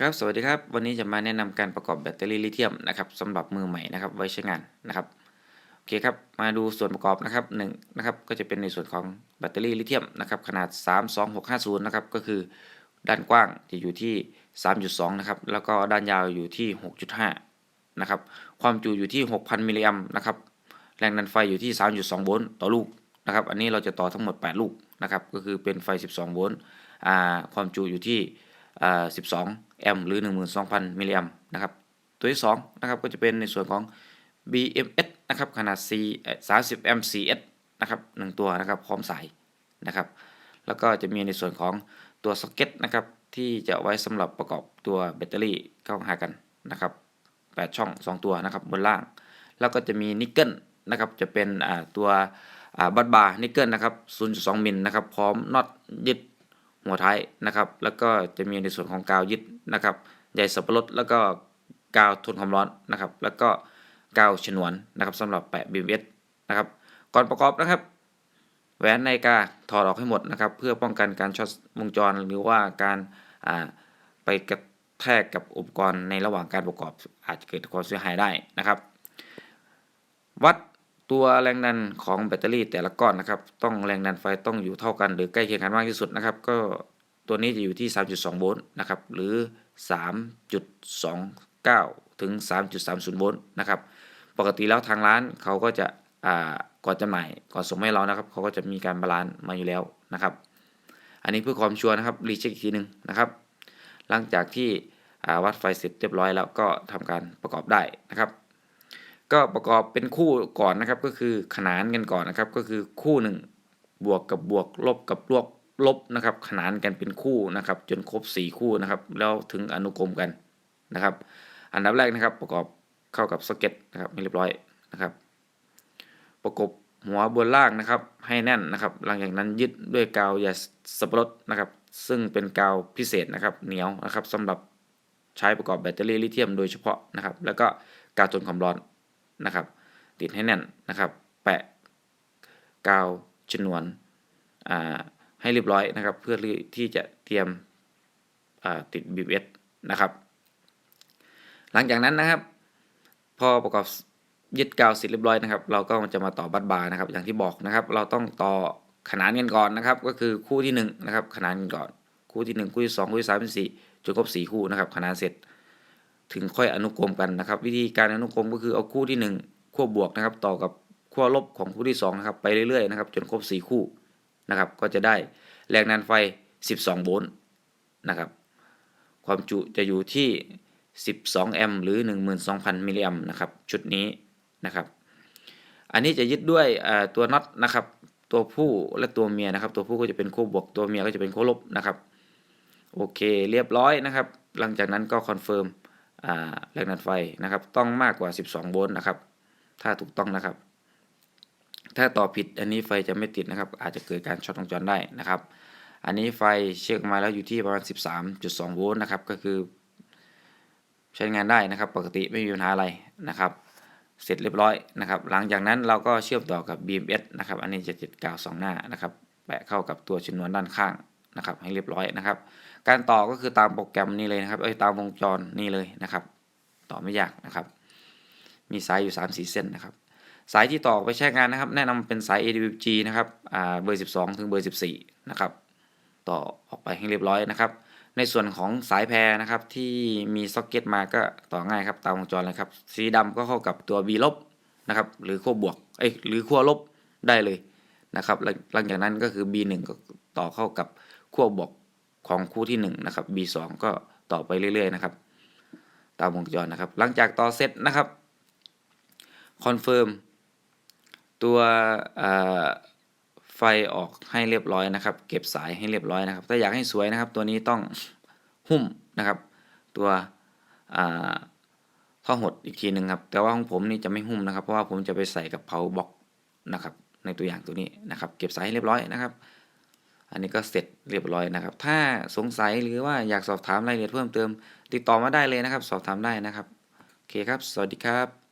ครับ สวัสดีครับ วันนี้จะมาแนะนำการประกอบแบตเตอรี่ลิเธียมนะครับสำหรับมือใหม่นะครับไว้ใช้งานนะครับ โอเคครับ มาดูส่วนประกอบนะครับหนึ่งนะครับ ก็จะเป็นในส่วนของแบตเตอรี่ลิเธียมนะครับขนาด 32650 นะครับ ก็คือด้านกว้างจะอยู่ที่ 3.2 นะครับ แล้วก็ด้านยาวอยู่ที่ 6.5 นะครับ ความจุอยู่ที่ 6,000 มิลลิแอมป์นะครับ แรงดันไฟอยู่ที่ 3.2 โวลต์ต่อลูกนะครับ อันนี้เราจะต่อทั้งหมด 8 ลูกนะครับ ก็คือเป็นไฟ 12 โวลต์ อ่า ความจุอยู่ที่อ่า12 แอมป์หรือ 12,000 มิลลิแอมป์นะครับ ตัวที่2นะครับก็จะเป็นในส่วนของ BMS นะครับขนาด C 30แอมป์ CS นะครับ1ตัวนะครับพร้อมสายนะครับ แล้วก็จะมีในส่วนของตัวซ็อกเก็ตนะครับที่จะไว้สำหรับประกอบตัวแบตเตอรี่เข้าหากันนะครับ8ช่อง 2 ตัวนะครับบนล่าง แล้วก็จะมีนิกเกิลนะครับจะเป็นอ่าตัวอ่าบัตบาร์นิกเกิลนะครับ0.2มิลนะครับพร้อมน็อตยึด หัวท้ายนะครับ แล้วก็จะมีในส่วนของกาวยึดนะครับใยสับปะรดแล้วก็กาวทนความร้อนนะครับ แล้วก็กาวฉนวนนะครับสำหรับแปะ BMS นะครับ ก่อนประกอบนะครับ แหวนนาฬิกาถอดออกให้หมดนะครับ เพื่อป้องกันการช็อตวงจรหรือว่าการอ่าไปกระแทกกับอุปกรณ์ในระหว่างการประกอบอาจจะเกิดความเสียหายได้นะครับ วัด ตัวแรงดันของแบตเตอรี่แต่ละก้อนนะครับ ต้องแรงดันไฟต้องอยู่เท่ากันหรือใกล้เคียงกันมากที่สุดนะครับ ก็ตัวนี้จะอยู่ที่ 3.2 โวลต์นะครับ หรือ 3.29 ถึง 3.30 โวลต์นะครับ ปกติแล้วทางร้านเขาก็จะอ่าก่อนจำหน่ายก่อนส่งให้เรานะครับ เขาก็จะมีการบาลานซ์มาอยู่แล้วนะครับ อันนี้เพื่อความชัวร์นะครับ รีเช็คอีกทีหนึ่งนะครับ หลังจากที่วัดไฟเสร็จเรียบร้อยแล้วก็ทำการประกอบได้นะครับ ก็ประกอบเป็นคู่ก่อนนะครับ ก็คือขนานกันก่อนนะครับ ก็คือคู่หนึ่งบวกกับบวกลบกับลบลบนะครับ ขนานกันเป็นคู่นะครับ จนครบสี่คู่นะครับ แล้วถึงอนุกรมกันนะครับ อันดับแรกนะครับ ประกอบเข้ากับสเก็ตนะครับให้เรียบร้อยนะครับ ประกบหัวบนล่างนะครับ ให้แน่นนะครับ หลังจากนั้นยึดด้วยกาวยาสับปะรดนะครับ ซึ่งเป็นกาวพิเศษนะครับ เหนียวนะครับสำหรับใช้ประกอบแบตเตอรี่ลิเธียมโดยเฉพาะนะครับ แล้วก็กาวทนความร้อน นะครับ ติดให้แน่นนะครับ แปะกาวชนวนอ่าให้เรียบร้อยนะครับ เพื่อที่จะเตรียมอ่าติด BBS นะครับ หลังจากนั้นนะครับ พอประกอบยึดกาวเสร็จเรียบร้อยนะครับ เราก็จะมาต่อบัตรบาร์นะครับ อย่างที่บอกนะครับ เราต้องต่อขนานกันก่อนนะครับ ก็คือคู่ที่หนึ่งนะครับขนานกันก่อน คู่ที่หนึ่งคู่ที่สองคู่ที่สามคู่ที่สี่จนครบสี่คู่นะครับขนานเสร็จ ถึงค่อยอนุกรมกันนะครับ วิธีการอนุกรมก็คือเอาคู่ที่1ขั้วบวกนะครับ ต่อกับขั้วลบของคู่ที่2นะครับไปเรื่อยๆนะครับจนครบ 4 คู่นะครับ ก็จะได้แรงดันไฟ 12 โวลต์นะครับ ความจุจะอยู่ที่ 12 แอมป์หรือ 12,000 มิลลิแอมป์นะครับ ชุดนี้นะครับ อันนี้จะยึดด้วยตัวน็อตนะครับ ตัวผู้และตัวเมียนะครับ ตัวผู้ก็จะเป็นขั้วบวกตัวเมียก็จะเป็นขั้วลบนะครับ โอเคเรียบร้อยนะครับ หลังจากนั้นก็คอนเฟิร์ม แรงดันไฟนะครับ ต้องมากกว่า 12 โวลต์นะครับ ถ้าถูกต้องนะครับ ถ้าต่อผิดอันนี้ไฟจะไม่ติดนะครับ อาจจะเกิดการช็อตวงจรได้นะครับ อันนี้ไฟเช็คมาแล้วอยู่ที่ประมาณ 13.2 โวลต์นะครับ ก็คือ ใช้งานได้นะครับ ปกติไม่มีปัญหาอะไรนะครับ เสร็จเรียบร้อยนะครับ หลังจากนั้นเราก็เชื่อมต่อกับ BMS นะครับ อันนี้จะติดกาวสองหน้านะครับ แปะเข้ากับตัวชนวนด้านข้าง นะครับให้เรียบร้อยนะครับ การต่อก็คือตามโปรแกรมนี้เลยนะครับเอ้ยตามวงจรนี่เลยนะครับ ต่อไม่ยากนะครับ มีสายอยู่3 4เส้นนะครับ สายที่ต่อไปใช้งานนะครับ แนะนำเป็นสาย AWG นะครับอ่าเบอร์ 12 ถึงเบอร์ 14 นะครับ ต่อออกไปให้เรียบร้อยนะครับ ในส่วนของสายแพรนะครับที่มีซ็อกเก็ตมาก็ต่อง่ายครับตามวงจรเลยครับ สีดำก็เข้ากับตัว B ลบนะครับ หรือขั้วบวกเอ้ยหรือขั้วลบได้เลยนะครับหลังจากนั้นก็คือ B1 ก็ต่อเข้ากับ ขั้วบวกของคู่ที่1นะครับ B2 ก็ต่อไปเรื่อยๆนะครับ ตามวงจรนะครับ หลังจากต่อเสร็จนะครับคอนเฟิร์มตัวไฟออกให้เรียบร้อยนะครับ เก็บสายให้เรียบร้อยนะครับ ถ้าอยากให้สวยนะครับ ตัวนี้ต้องหุ้มนะครับ ตัวท่อหดอีกทีหนึ่งครับ แต่ว่าของผมนี่จะไม่หุ้มนะครับ เพราะว่าผมจะไปใส่กับเพาบ็อกนะครับ ในตัวอย่างตัวนี้นะครับ เก็บสายให้เรียบร้อยนะครับ อันนี้ก็เสร็จเรียบร้อยนะครับ ถ้าสงสัยหรือว่าอยากสอบถามรายละเอียดเพิ่มเติม ติดต่อมาได้เลยนะครับ สอบถามได้นะครับ โอเคครับ สวัสดีครับ